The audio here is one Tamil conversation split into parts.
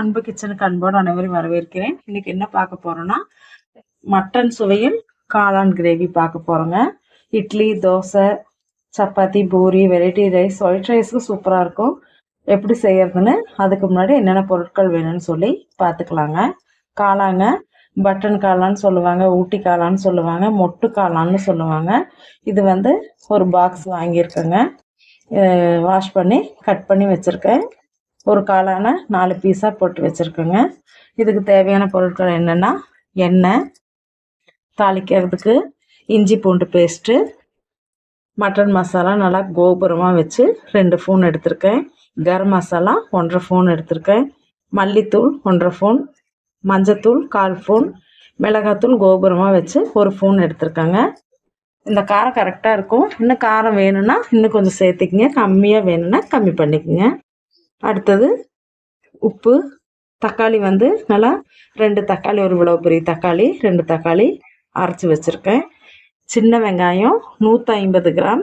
அன்பு கிச்சனுக்கு அன்போடு அனைவரும் வரவேற்கிறேன். இன்னைக்கு என்ன பார்க்க போறோம்னா மட்டன் சுவையில் காளான் கிரேவி பார்க்க போறோங்க. Idli dosa chapati puri variety rice white ரைஸுக்கு சூப்பராக இருக்கும். எப்படி செய்யறதுன்னு அதுக்கு முன்னாடி என்னென்ன பொருட்கள் வேணும்னு சொல்லி பார்த்துக்கலாங்க. காளாங்க பட்டன் காளான்னு சொல்லுவாங்க ஊட்டி காளான்னு சொல்லுவாங்க மொட்டு காளான்னு சொல்லுவாங்க. இது வந்து ஒரு பாக்ஸ் வாங்கியிருக்கேங்க. வாஷ் பண்ணி கட் பண்ணி வச்சுருக்கேன். ஒரு காளான நாலு பீஸாக போட்டு வச்சுருக்கோங்க. இதுக்கு தேவையான பொருட்கள் என்னென்னா எண்ணெய் தாளிக்கிறதுக்கு இஞ்சி பூண்டு பேஸ்ட்டு மட்டன் மசாலா நல்லா கோபுரமாக வச்சு ரெண்டு ஃபோன் எடுத்திருக்கேன். கரம் மசாலா ஒன்றரை ஃபோன் எடுத்திருக்கேன். மல்லித்தூள் ஒன்றரை ஃபோன் மஞ்சத்தூள் கால் ஃபோன் மிளகாத்தூள் கோபுரமாக வச்சு ஒரு ஃபோன் எடுத்திருக்காங்க. இந்த காரம் கரெக்டாக இருக்கும். இன்னும் காரம் வேணும்னா இன்னும் கொஞ்சம் சேர்த்துக்கிங்க. கம்மியாக வேணும்னா கம்மி பண்ணிக்கோங்க. அடுத்தது உப்பு தக்காளி வந்து நல்லா ரெண்டு தக்காளி ஒரு இவ்வளோ பெரிய தக்காளி ரெண்டு தக்காளி அரைச்சி வச்சுருக்கேன். சின்ன வெங்காயம் நூற்றி ஐம்பது கிராம்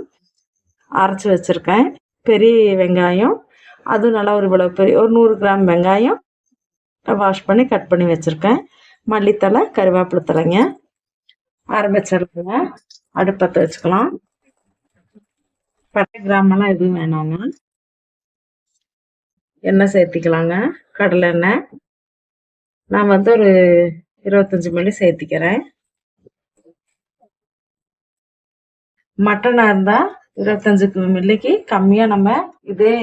அரைச்சி வச்சுருக்கேன். பெரிய வெங்காயம் அதுவும் நல்லா ஒரு இவ்வளோ பெரிய ஒரு நூறு கிராம் வெங்காயம் வாஷ் பண்ணி கட் பண்ணி வச்சுருக்கேன். மல்லித்தலை கருவேப்பிலை தலைங்க ஆரம்பிச்சிருக்குங்க அடுப்பத்தை வச்சுக்கலாம். பட்டை கிராமெல்லாம் எதுவும் வேணாங்க. எண்ணெய் சேர்த்திக்கலாங்க. கடலை எண்ணெய். நான் வந்து ஒரு இருபத்தஞ்சி மில்லி சேர்த்திக்கிறேன். மட்டனாக இருந்தால் இருபத்தஞ்சு மில்லிக்கு கம்மியாக நம்ம இதே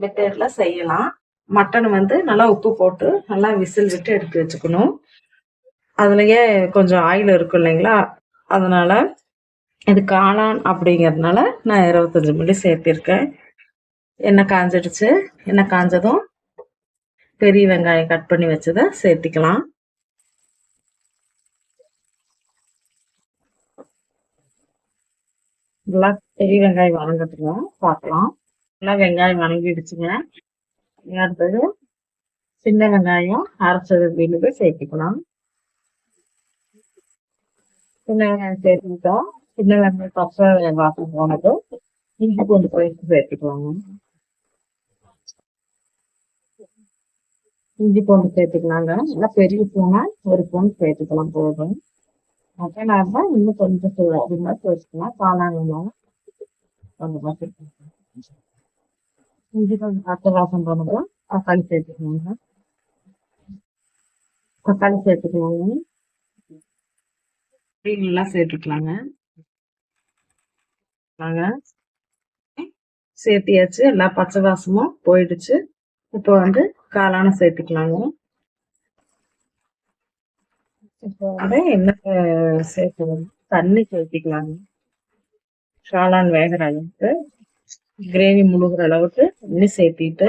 மெத்தேடில் செய்யலாம். மட்டன் வந்து நல்லா உப்பு போட்டு நல்லா விசில் விட்டு எடுத்து வச்சுக்கணும். அதுலேயே கொஞ்சம் ஆயில் இருக்கும் இல்லைங்களா? அதனால் இது காளான் அப்படிங்கிறதுனால நான் இருபத்தஞ்சி மில்லி சேர்த்திருக்கேன். எண்ணெய் காஞ்சிடுச்சு. எண்ணெய் காஞ்சதும் பெரிய வெங்காயம் கட் பண்ணி வச்சதை சேர்த்திக்கலாம். நல்லா பெரிய வெங்காயம் வணங்கட்டுங்க. பார்க்கலாம். நல்லா வெங்காயம் வணங்கிடுச்சுங்க. அடுத்தது சின்ன வெங்காயம் அரைச்சது விழுது சேர்த்துக்கலாம். சின்ன வெங்காயம் சேர்த்துக்கிட்டோம். சின்ன வெங்காயம் பச்சை வாசம் போனது. இஞ்சி கொண்டு போய் சேர்த்துக்குவாங்க இஞ்சி பூண்டு சேர்த்துக்கலாங்க. நல்லா பெரிய பூனை ஒரு பூண்டு சேர்த்துக்கலாம் போதும். மட்டன் இருந்தால் இன்னும் கொஞ்சம் அதிகமாக சேர்த்துக்கலாம். காளாங்கலாம் கொஞ்சமாக சேர்த்துக்கலாம். இஞ்சி கொஞ்சம் பச்சை வாசம் போனதும் தக்காளி சேர்த்துக்கலாங்க. தக்காளி சேர்த்துக்கலாங்க. எல்லாம் சேர்த்துக்கலாங்க. சேர்த்தியாச்சு. எல்லா பச்சை வாசமும் போயிடுச்சு. இப்போ வந்து காளான சேர்த்துக்கலாங்க. இப்போ வந்து என்ன சேர்த்து தண்ணி சேர்த்திக்கலாங்க. காளான் வேகிற அளவுக்கு கிரேவி முழுகிற அளவுக்கு தண்ணி சேர்த்திட்டு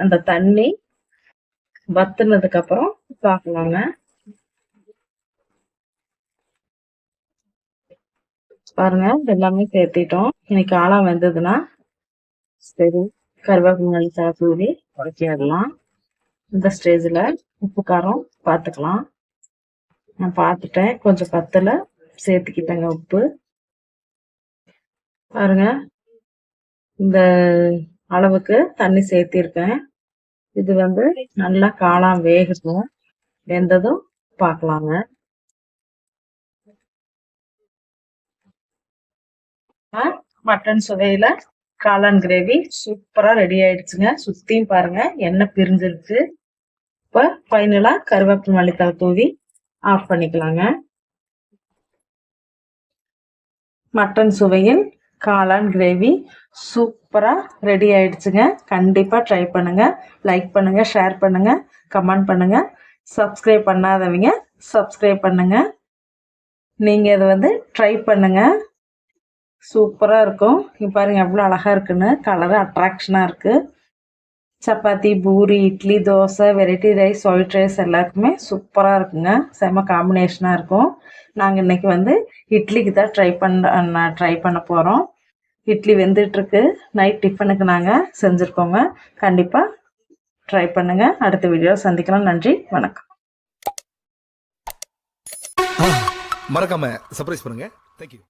அந்த தண்ணி வத்துனதுக்கு அப்புறம் பார்க்கலாங்க பாருங்க எல்லாமே சேர்த்திட்டோம். இன்னைக்கு ஆழம் வந்ததுன்னா சரி. கருவேப்பிலை தூவி உடக்கிடலாம் இந்த ஸ்டேஜில் உப்பு காரம் பார்த்துக்கலாம் நான் பார்த்துட்டேன் கொஞ்சம் பத்தில். சேர்த்துக்கிட்டேங்க உப்பு. பாருங்க. இந்த அளவுக்கு தண்ணி சேர்த்திருக்கேன். இது வந்து நல்லா காளான் வேகட்டும். வெந்ததும் பார்க்கலாங்க மட்டன் சுவையில காளான் கிரேவி சூப்பரா ரெடி ஆயிடுச்சுங்க. சுத்தியும் பாருங்க. எண்ணெய் பிரிஞ்சிருச்சு இப்ப ஃபைனலா கருவேப்பிலை மல்லித்தலை தூவி ஆஃப் பண்ணிக்கலாங்க. மட்டன் சுவையின் காளான் கிரேவி சூப்பரா ரெடி ஆயிடுச்சுங்க. கண்டிப்பா ட்ரை பண்ணுங்க. லைக் பண்ணுங்க ஷேர் பண்ணுங்க கமெண்ட் பண்ணுங்க. சப்ஸ்கிரைப் பண்ணாதவங்க சப்ஸ்கிரைப் பண்ணுங்க. நீங்க இதை வந்து ட்ரை பண்ணுங்க. சூப்பராக இருக்கும். இப்போ பாருங்கள் எவ்வளோ அழகாக இருக்குன்னு. கலரு அட்ராக்ஷனாக இருக்குது chapati puri idli dosa variety rice white rice எல்லாருக்குமே சூப்பராக இருக்குங்க. செம்ம காம்பினேஷனாக இருக்கும். நாங்கள் இன்றைக்கி வந்து இட்லிக்கு தான் ட்ரை பண்ண ட்ரை பண்ண போகிறோம் இட்லி வெந்துட்டுருக்கு. நைட் டிஃபனுக்கு நாங்கள் செஞ்சுருக்கோங்க. கண்டிப்பாக ட்ரை பண்ணுங்கள் அடுத்த வீடியோ சந்திக்கலாம். நன்றி. வணக்கம். மறக்காம சர்ப்ரைஸ் பண்ணுங்க. தேங்க்யூ